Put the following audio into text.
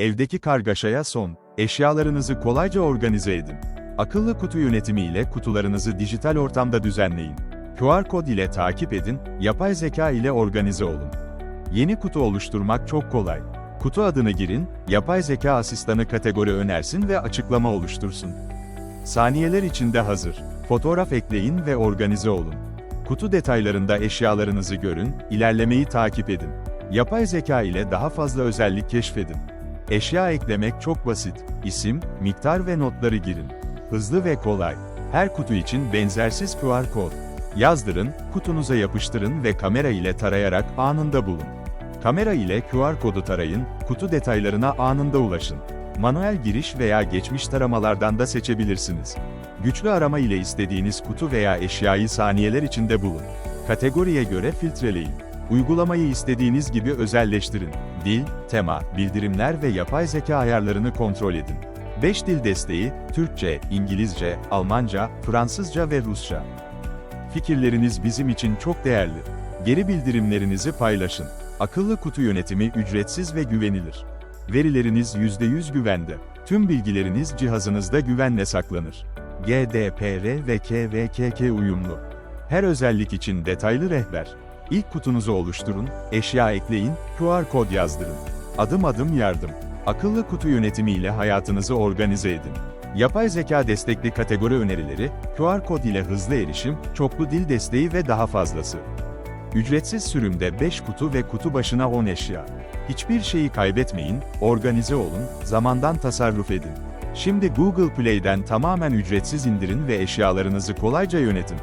Evdeki kargaşaya son. Eşyalarınızı kolayca organize edin. Akıllı kutu yönetimi ile kutularınızı dijital ortamda düzenleyin. QR kod ile takip edin, yapay zeka ile organize olun. Yeni kutu oluşturmak çok kolay. Kutu adını girin, yapay zeka asistanı kategori önersin ve açıklama oluştursun. Saniyeler içinde hazır. Fotoğraf ekleyin ve organize olun. Kutu detaylarında eşyalarınızı görün, ilerlemeyi takip edin. Yapay zeka ile daha fazla özellik keşfedin. Eşya eklemek çok basit. İsim, miktar ve notları girin. Hızlı ve kolay. Her kutu için benzersiz QR kod. Yazdırın, kutunuza yapıştırın ve kamera ile tarayarak anında bulun. Kamera ile QR kodu tarayın, kutu detaylarına anında ulaşın. Manuel giriş veya geçmiş taramalardan da seçebilirsiniz. Güçlü arama ile istediğiniz kutu veya eşyayı saniyeler içinde bulun. Kategoriye göre filtreleyin. Uygulamayı istediğiniz gibi özelleştirin. Dil, tema, bildirimler ve yapay zeka ayarlarını kontrol edin. 5 dil desteği, Türkçe, İngilizce, Almanca, Fransızca ve Rusça. Fikirleriniz bizim için çok değerli. Geri bildirimlerinizi paylaşın. Akıllı kutu yönetimi ücretsiz ve güvenilir. Verileriniz %100 güvende. Tüm bilgileriniz cihazınızda güvenle saklanır. GDPR ve KVKK uyumlu. Her özellik için detaylı rehber. İlk kutunuzu oluşturun, eşya ekleyin, QR kod yazdırın. Adım adım yardım. Akıllı kutu yönetimi ile hayatınızı organize edin. Yapay zeka destekli kategori önerileri, QR kod ile hızlı erişim, çoklu dil desteği ve daha fazlası. Ücretsiz sürümde 5 kutu ve kutu başına 10 eşya. Hiçbir şeyi kaybetmeyin, organize olun, zamandan tasarruf edin. Şimdi Google Play'den tamamen ücretsiz indirin ve eşyalarınızı kolayca yönetin.